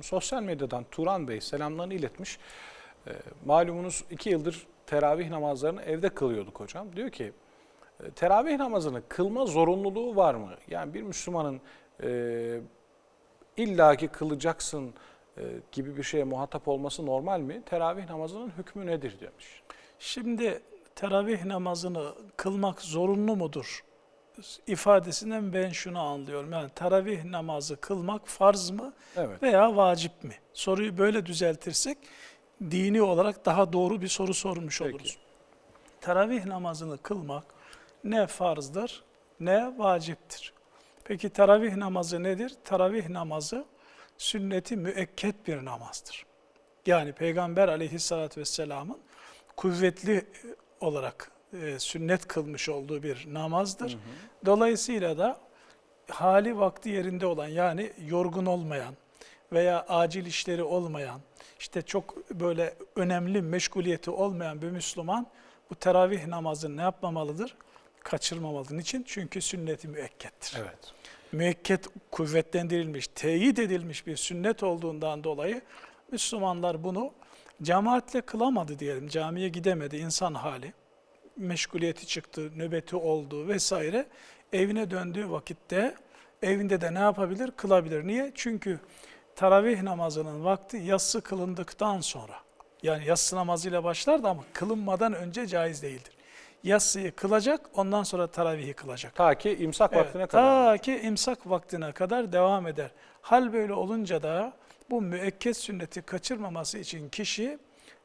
Sosyal medyadan Turan Bey selamlarını iletmiş. E, malumunuz iki yıldır teravih namazlarını evde kılıyorduk hocam. Diyor ki e, teravih namazını kılma zorunluluğu var mı? Yani bir Müslümanın e, illaki kılacaksın e, gibi bir şeye muhatap olması normal mi? Teravih namazının hükmü nedir demiş. Şimdi teravih namazını kılmak zorunlu mudur? İfadesinden ben şunu anlıyorum. Yani teravih namazı kılmak farz mı Evet. veya vacip mi? Soruyu böyle düzeltirsek dini olarak daha doğru bir soru sormuş Peki. oluruz. Teravih namazını kılmak ne farzdır ne vaciptir. Peki teravih namazı nedir? Teravih namazı sünneti müekket bir namazdır. Yani Peygamber aleyhissalatü vesselamın kuvvetli olarak e, sünnet kılmış olduğu bir namazdır. Dolayısıyla da hali vakti yerinde olan yani yorgun olmayan veya acil işleri olmayan, işte çok böyle önemli meşguliyeti olmayan bir Müslüman bu teravih namazını ne yapmamalıdır? Kaçırmamalıdır. Niçin? Çünkü sünneti müekkettir Evet. müekket kuvvetlendirilmiş, teyit edilmiş bir sünnet olduğundan dolayı Müslümanlar bunu cemaatle kılamadı diyelim. Camiye gidemedi insan hali. Meşguliyeti çıktı, nöbeti oldu vesaire. Evine döndüğü vakitte evinde de ne yapabilir? Kılabilir. Niye? Çünkü taravih namazının vakti yatsı kılındıktan sonra. Yani yatsı namazıyla başlar da ama kılınmadan önce caiz değildir. Yatsıyı kılacak, ondan sonra taravihi kılacak. Ta ki imsak Evet, vaktine kadar. Ta ki imsak vaktine kadar devam eder. Hal böyle olunca da bu müekket sünneti kaçırmaması için kişi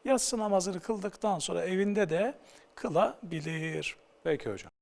yatsı namazını kıldıktan sonra evinde de kılabilir. Peki hocam.